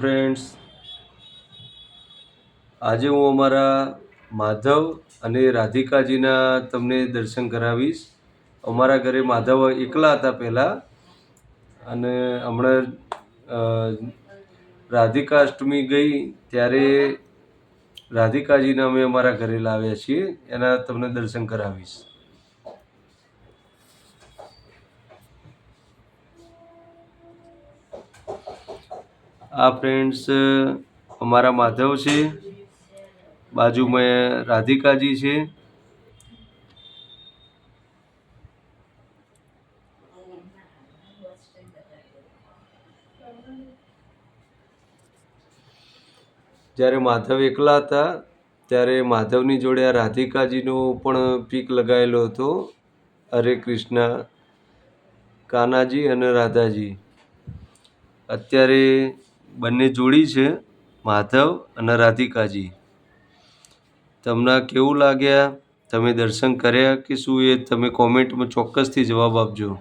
Friends આજે હું અમારા માધવ અને રાધિકાજીના તમને દર્શન કરાવીશ. અમારા ઘરે માધવ એકલા હતા પહેલાં. અને હમણાં રાધિકા અષ્ટમી ગઈ ત્યારે રાધિકાજીને અમે અમારા ઘરે લાવ્યા છીએ. એના તમને દર્શન કરાવીશ. આ ફ્રેન્ડ્સ અમારા માધવ છે. બાજુમાં રાધિકાજી છે. જ્યારે માધવ એકલા હતા, ત્યારે માધવની જોડે આ રાધિકાજીનો પણ પીક લગાવેલો હતો. હરે કૃષ્ણ, કાનાજી અને રાધાજી. અત્યારે બંને જોડી છે, માધવ અને રાધિકાજી. તમને કેવું લાગ્યા? તમે દર્શન કર્યા કે શું એ? તમે કોમેન્ટમાં ચોક્કસથી જવાબ આપજો.